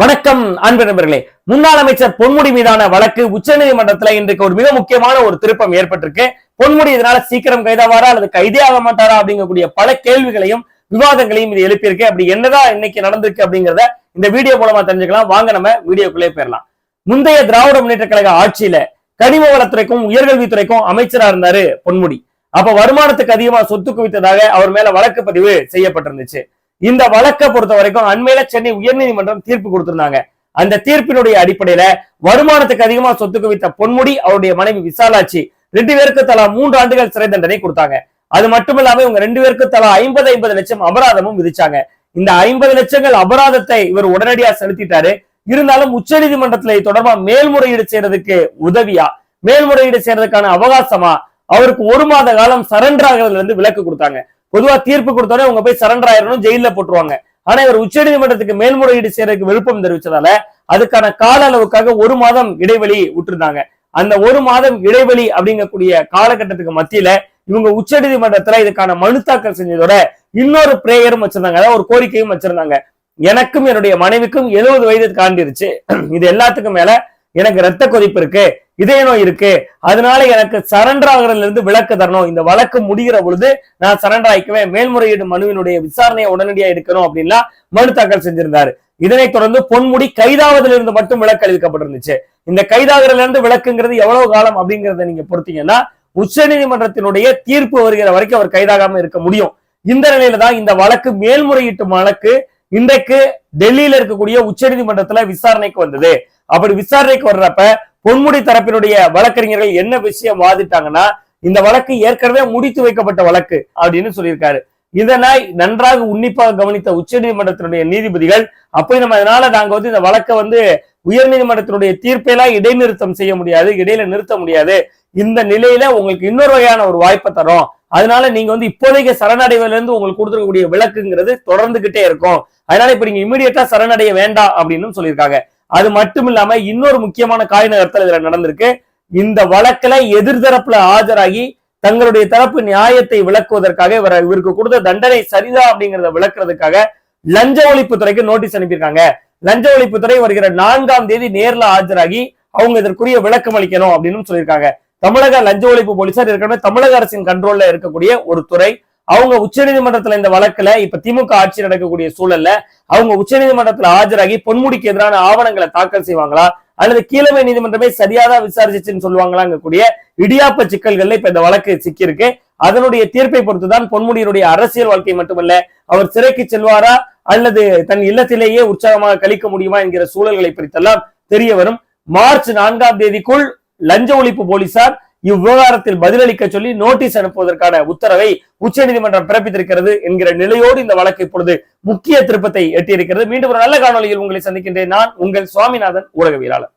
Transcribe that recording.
வணக்கம் அன்பு நண்பர்களே. முன்னாள் அமைச்சர் பொன்முடி மீதான வழக்கு உச்சநீதிமன்றத்துல இன்றைக்கு ஒரு மிக முக்கியமான ஒரு திருப்பம் ஏற்பட்டிருக்கு. பொன்முடி இதனால சீக்கிரம் கைதாவாரா அல்லது கைதே ஆக மாட்டாரா அப்படிங்கக்கூடிய பல கேள்விகளையும் விவாதங்களையும் இது எழுப்பியிருக்கு. அப்படி என்னதான் இன்னைக்கு நடந்திருக்கு அப்படிங்கறத இந்த வீடியோ மூலமா தெரிஞ்சுக்கலாம். வாங்க நம்ம வீடியோக்குள்ளே போயிடலாம். முந்தைய திராவிட முன்னேற்ற கழக ஆட்சியில கனிம வளத்துறைக்கும் உயர்கல்வித்துறைக்கும் அமைச்சரா இருந்தாரு பொன்முடி. அப்ப வருமானத்துக்கு அதிகமா சொத்து குவித்ததாக அவர் மேல வழக்கு பதிவு செய்யப்பட்டிருந்துச்சு. இந்த வழக்கை பொறுத்த வரைக்கும் அண்மையில சென்னை உயர்நீதிமன்றம் தீர்ப்பு கொடுத்திருந்தாங்க. அந்த தீர்ப்பினுடைய அடிப்படையில வருமானத்துக்கு அதிகமா சொத்து குவித்த பொன்முடி அவருடைய மனைவி விசாலாட்சி ரெண்டு பேருக்கு தலா மூன்று ஆண்டுகள் சிறை தண்டனை கொடுத்தாங்க. அது மட்டும் இல்லாம இவங்க ரெண்டு பேருக்கு தலா ஐம்பது ஐம்பது லட்சம் அபராதமும் விதிச்சாங்க. இந்த ஐம்பது லட்சங்கள் அபராதத்தை இவர் உடனடியா செலுத்திட்டாரு. இருந்தாலும் உச்ச நீதிமன்றத்துல தொடர்பா மேல்முறையீடு செய்யறதுக்கு உதவியா? மேல்முறையீடு செய்யறதுக்கான அவகாசமா? அவருக்கு ஒரு மாத காலம் சரண்டர் ஆகிறதுல இருந்து விலக்கு கொடுத்தாங்க. பொதுவா தீர்ப்பு கொடுத்தோடனே அவங்க போய் சரண்டர் ஆயிரணும் ஜெயில போட்டுருவாங்க. ஆனா இவர் உச்சநீதிமன்றத்துக்கு மேல்முறையீடு செய்யறதுக்கு விருப்பம் தெரிவிச்சதால அதுக்கான கால அளவுக்காக ஒரு மாதம் இடைவெளி விட்டுருந்தாங்க. அந்த ஒரு மாதம் இடைவெளி அப்படிங்கக்கூடிய காலகட்டத்துக்கு மத்தியில இவங்க உச்சநீதிமன்றத்துல இதுக்கான மனு தாக்கல் செஞ்சதோட இன்னொரு பிரேயரும் வச்சிருந்தாங்க. அதாவது ஒரு கோரிக்கையும் வச்சிருந்தாங்க. எனக்கும் என்னுடைய மனைவிக்கும் எழுபது வயது தாண்டிருச்சு. இது எல்லாத்துக்கும் மேல எனக்கு ரத்த கொதிப்பு இருக்கு. இதய நோய் இருக்கு. அதனால எனக்கு சரண்டர் ஆகுறதுல இருந்து விளக்கு தரணும். இந்த வழக்கு முடிகிற பொழுது நான் சரண்டர் ஆயிக்குவேன். மேல்முறையீடு மனுவினுடைய விசாரணையை உடனடியா எடுக்கணும் அப்படின்னா மனு தாக்கல் செஞ்சிருந்தாரு. இதனைத் தொடர்ந்து பொன்முடி கைதாவதிலிருந்து இருந்து மட்டும் விளக்கு அளிக்கப்பட்டிருந்துச்சு. இந்த கைதாகிறதுல இருந்து விளக்குங்கிறது எவ்வளவு காலம் அப்படிங்கறத நீங்க பொறுத்தீங்கன்னா உச்சநீதிமன்றத்தினுடைய தீர்ப்பு வருகிற வரைக்கும் அவர் கைதாகாம இருக்க முடியும். இந்த நிலையில தான் இந்த வழக்கு மேல்முறையீட்டு வழக்கு இன்றைக்கு டெல்லியில இருக்கக்கூடிய உச்ச நீதிமன்றத்துல விசாரணைக்கு வந்தது. அப்படி விசாரணைக்கு வர்றப்ப பொன்முடி தரப்பினுடைய வழக்கறிஞர்கள் என்ன விஷயம் வாதிட்டாங்கன்னா இந்த வழக்கு ஏற்கனவே முடித்து வைக்கப்பட்ட வழக்கு அப்படின்னு சொல்லியிருக்காரு. இதனாய் நன்றாக உன்னிப்பாக கவனித்த உச்சநீதிமன்றத்தினுடைய நீதிபதிகள் அப்படி நம்ம அதனால நாங்க வந்து இந்த வழக்கை வந்து உயர்நீதிமன்றத்தினுடைய தீர்ப்பெல்லாம் இடைநிறுத்தம் செய்ய முடியாது இடையில நிறுத்த முடியாது. இந்த நிலையில உங்களுக்கு இன்னொரு வகையான ஒரு வாய்ப்பை தரும் அதனால நீங்க வந்து இப்போதைக்கு சரணடைவிலிருந்து உங்களுக்கு கொடுத்துருக்கக்கூடிய விளக்குங்கிறது தொடர்ந்துகிட்டே இருக்கும். அதனால இப்ப நீங்க இமீடியட்டா சரணடைய வேண்டாம் அப்படின்னு சொல்லியிருக்காங்க. அது மட்டும் இல்லாம இன்னொரு முக்கியமான காய் நகர்த்தல் இதுல நடந்திருக்கு. இந்த வழக்குல எதிர்தரப்புல ஆஜராகி தங்களுடைய தரப்பு நியாயத்தை விளக்குவதற்காக இவர் இவருக்கு கொடுத்த தண்டனை சரிதா அப்படிங்கறத விளக்குறதுக்காக லஞ்ச ஒழிப்புத்துறைக்கு நோட்டீஸ் அனுப்பியிருக்காங்க. லஞ்ச ஒழிப்புத்துறை வருகிற நான்காம் தேதி நேர்ல ஆஜராகி அவங்க இதற்குரிய விளக்கம் அளிக்கணும் அப்படின்னு சொல்லியிருக்காங்க. தமிழக லஞ்ச ஒழிப்பு போலீசார் ஏற்கனவே தமிழக அரசின் கண்ட்ரோல்ல இருக்கக்கூடிய ஒரு துறை அவங்க உச்சநீதிமன்றத்துல இந்த வழக்குல இப்ப திமுக ஆட்சி நடக்கக்கூடிய சூழல்ல அவங்க உச்சநீதிமன்றத்துல ஆஜராகி பொன்முடிக்கு எதிரான ஆவணங்களை தாக்கல் செய்வாங்களா? அல்லது கீழமை நீதிமன்றமே சரியாதான் விசாரிச்சுன்னு சொல்லுவாங்களாங்க கூடிய இடியாப்ப சிக்கல்கள்ல இப்ப இந்த வழக்கு சிக்கியிருக்கு. அதனுடைய தீர்ப்பை பொறுத்துதான் பொன்முடியினுடைய அரசியல் வாழ்க்கை மட்டுமல்ல அவர் சிறைக்கு செல்வாரா? அல்லது தன் இல்லத்திலேயே உற்சாகமாக கழிக்க முடியுமா என்கிற சூழல்களை பிரித்தெல்லாம் தெரிய வரும். மார்ச் நான்காம் தேதிக்குள் லஞ்ச ஒழிப்பு போலீசார் இவ்விவகாரத்தில் பதிலளிக்க சொல்லி நோட்டீஸ் அனுப்புவதற்கான உத்தரவை உச்சநீதிமன்றம் பிறப்பித்திருக்கிறது என்கிற நிலையோடு இந்த வழக்கு இப்பொழுது முக்கிய திருப்பத்தை எட்டியிருக்கிறது. மீண்டும் ஒரு நல்ல காணொலியில் உங்களை சந்திக்கின்றேன். நான் உங்கள் சுவாமிநாதன் ஊடகவியலாளர்